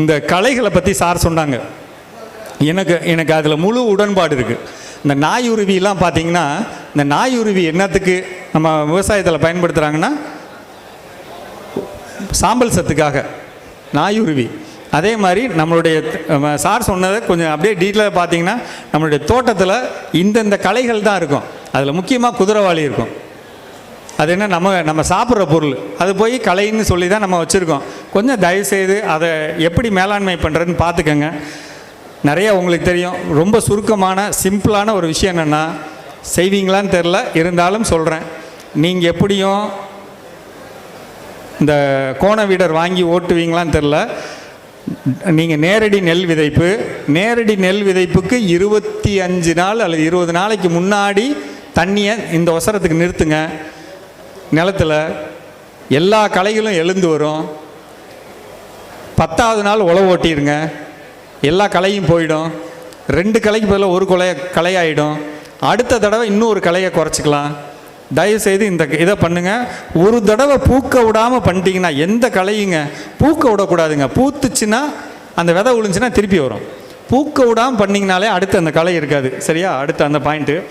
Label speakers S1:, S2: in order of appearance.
S1: இந்த கலைகளை பற்றி சார் சொன்னாங்க. எனக்கு எனக்கு அதில் முழு உடன்பாடு இருக்குது இந்த நாயுருவிலாம் பார்த்தீங்கன்னா இந்த நாயுருவி என்னத்துக்கு நம்ம விவசாயத்தில் பயன்படுத்துகிறாங்கன்னா சாம்பல் சத்துக்காக நாயுருவி. அதே மாதிரி நம்மளுடைய சார் சொன்னதை கொஞ்சம் அப்படியே டீட்டெயிலாக பார்த்தீங்கன்னா நம்மளுடைய தோட்டத்தில் இந்தந்த கலைகள் தான் இருக்கும். அதில் முக்கியமாக குதிரவாளி இருக்கும். அது என்ன நம்ம நம்ம சாப்பிட்ற பொருள். அது போய் கலைன்னு சொல்லி தான் நம்ம வச்சுருக்கோம். கொஞ்சம் தயவுசெய்து அதை எப்படி மேலாண்மை பண்ணுறதுன்னு பார்த்துக்கங்க. நிறைய உங்களுக்கு தெரியும் ரொம்ப சுருக்கமான சிம்பிளான ஒரு விஷயம் என்னென்னா செய்வீங்களான்னு தெரில இருந்தாலும் சொல்கிறேன் நீங்கள் எப்படியும் இந்த கோண வீடர் வாங்கி ஓட்டுவீங்களான்னு தெரில நீங்கள் நேரடி நெல் விதைப்பு நேரடி நெல் விதைப்புக்கு இருபத்தி அஞ்சு நாள் அல்லது இருபது நாளைக்கு முன்னாடி தண்ணியை இந்த ஒசரத்துக்கு நிறுத்துங்க. நிலத்தில் எல்லா களைகளும் எழுந்து வரும். பத்தாவது நாள் உழவு ஓட்டிடுங்க எல்லா களையும் போயிடும். ரெண்டு களைக்கு பதிலாக ஒரு கொலை கலையாயிடும் அடுத்த தடவை இன்னொரு கலையை குறைச்சிக்கலாம். தயவுசெய்து இந்த இதை பண்ணுங்கள் ஒரு தடவை பூக்க விடாமல் பண்ணிட்டீங்கன்னா எந்த கலையுங்க பூக்க விடக்கூடாதுங்க. பூத்துச்சுன்னா அந்த விதை விழுந்துச்சுன்னா திருப்பி வரும். பூக்க விடாமல் பண்ணிங்கனாலே அடுத்து அந்த களை இருக்காது. சரியா? அடுத்து அந்த பாயிண்ட்டு